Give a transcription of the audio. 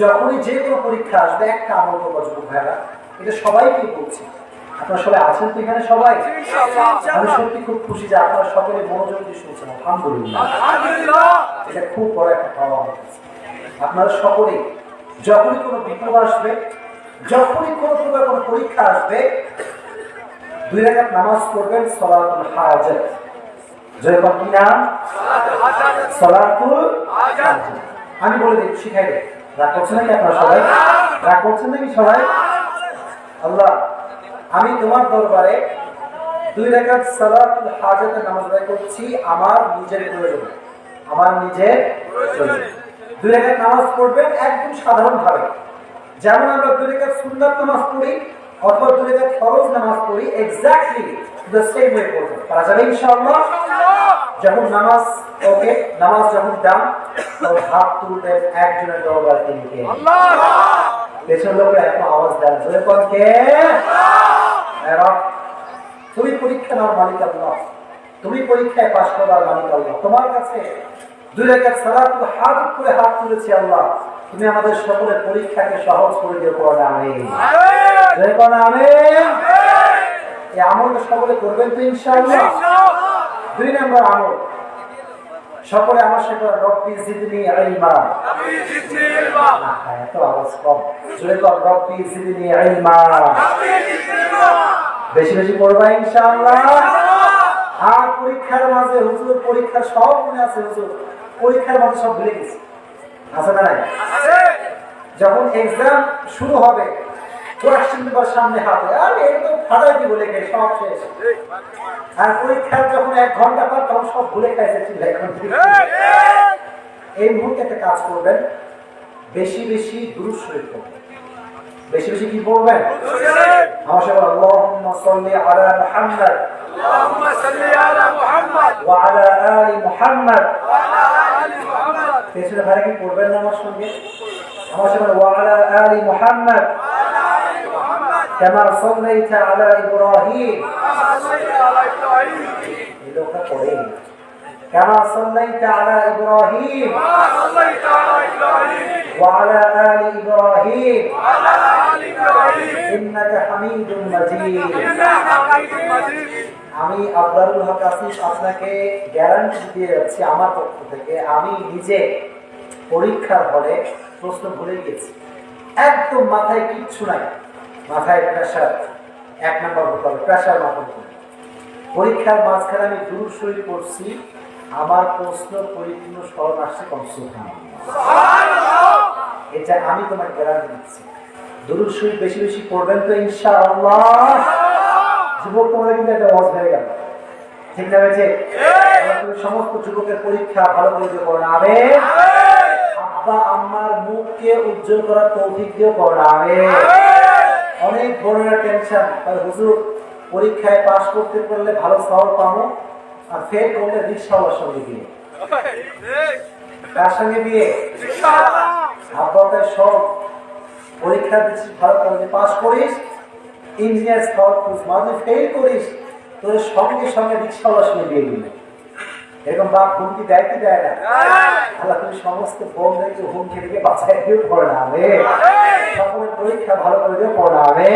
যখনই যে কোনো পরীক্ষা আসবে একটা আমল করব যুবক ভাইরা এটা সবাইকে বলছি। আপনারা সবাই আছেন তো এখানে সবাই? আমি সত্যি খুব খুশি যে আপনারা সকলে মনোযোগ দিয়ে শুনছেন। আলহামদুলিল্লাহ। এটা খুব বড় একটা পাওয়া আপনারা সকলে যখনই কোনো বিপদ আসবে যখনই কোনো প্রকার কোনো পরীক্ষা আসবে দুই রাকাত নামাজ পড়বেন সলাতুল হাজাত যেরকম কি নাম? সলাতুল আমি বলে দিই শিখাই দেয় রাগ করছেন নাকি আপনারা সবাই? রাগ করছেন নাকি সবাই? আল্লাহ, আমি তোমার দরবারে দুই রেখাত সালাতুল হাজাতের নামাজ আদায় করছি আমার নিজের প্রয়োজন। আমার নিজের প্রয়োজন। দুই রেখাত নামাজ পড়বেন একদম সাধারণ ভাবে যেমন আমরা দুই রেখাত সুন্নাত নামাজ পড়ি অথবা দুই রেখাত ফরজ নামাজ পড়ি এক্স্যাক্টলি দ্য সেম ওয়ে পড়বেন পারা যাবে ইনশাআল্লাহ? যখন নামাজ ওকে নামাজ যখন দাম হাত একজনের দরবার পেছন লোকের আওয়াজ দেন জোরে কে? তুমি পরীক্ষা নাও মালিক আল্লাহ। তুমি পরীক্ষায় পাশ করবার মালিক আল্লাহ। তোমার কাছে দুই রেখাত সালাত হাত করে হাত তুলেছি আল্লাহ। তুমি আমাদের সকলের পরীক্ষাকে সহজ করে দিও আমি আমি এই আমলটা সকলে করবেন তো ইনশাআল্লাহ। দুই নম্বর আমল। সকলে আমার সাথে রব্বি জিদনি ইলমা না, এত আওয়াজ কম। জোরে কর রব্বি জিদনি ইলমা বেশি বেশি পড়বা ইনশাআল্লাহ। আর পরীক্ষার মাঝে হুজুর পরীক্ষা সব মনে আছে হুজুর। পরীক্ষার মাঝে সব ভুলে গেছি। আছে না নাই? যখন এক্সাম শুরু হবে কোয়াশ্চেনগুলোর সামনে হাতে আর এর তো ফাটাই দিব লেখে সব শেষ। আর পরীক্ষার যখন এক ঘণ্টা পর তখন সব ভুলে খাইছে এই মুহূর্তে একটা কাজ করবেন বেশি বেশি দূর শরীর করবেন বেশি বেশি কি পড়বেন? আমার সবাই আল্লাহুম্মা সাল্লি আলা মুহাম্মদ। আল্লাহুম্মা সাল্লি আলা মুহাম্মদ। ওয়া আলা আলি মুহাম্মদ। ওয়া আলা আলি মুহাম্মদ। পেছনে ভাড়া কি পড়বেন না আমার সঙ্গে? আমার সবাই ওয়া আলা আলি মুহাম্মদ। ওয়া كما صليت على ابراهيم كما صليت على ابراهيم এই লোকটা পড়ে كما صليت على ابراهيم كما صليت على ابراهيم وعلى ال ابراهيم وعلى ال ابراهيم انك حميد مجيد انك حميد مجيد আমি আবরারুল হক আসিফ আপনাকে গ্যারান্টি দিয়ে যাচ্ছি আমার পক্ষ থেকে আমি নিজে পরীক্ষার হলে প্রশ্ন ভুলে গিয়েছি একদম মাথায় কিচ্ছু নাই মাথায় প্রেশার এক নম্বর হতে হবে প্রেশার মাথার উপরে। পরীক্ষার মাঝখানে আমি দূর শরীর পড়ছি আমার প্রশ্ন পরিপূর্ণ স্মরণ আসছে কনসুল এটা আমি তোমার গ্যারান্টি দিচ্ছি। দুরুদ শরীফ বেশি বেশি পড়বেন তো ইনশাআল্লাহ। যুবক তোমাদের কিন্তু একটা ওয়াজ হয়ে গেল। ঠিক না হয়েছে সমস্ত যুবকের পরীক্ষা ভালো করে দিয়ে করো আবে আব্বা আম্মার মুখকে উজ্জ্বল করার তৌফিক দিয়ে করো আবে অনেক বড় টেনশন হুজুর পরীক্ষায় পাশ করতে পারলে ভালো সহর পাবো, আর ফেল করলে রিক্সাওয়ালার সঙ্গে বিয়ে কার সঙ্গে বিয়ে আব্বা সব পরীক্ষা দিচ্ছিস, ভালো কলেজে পাশ করিস ইঞ্জিনিয়ার খুঁজ মাঝে ফেল করিস, তোর সঙ্গে সঙ্গে রিক্সাওয়ালার সঙ্গে বিয়ে দিলে এরকম বাপ হুমকি দেয় কি দেয় না? আল্লাহ তুমি সমস্ত বোনদেরকে হুমকি থেকে বাঁচাই দিও পড়াবে সকলের পরীক্ষা ভালো করে দিয়েও পড়াবে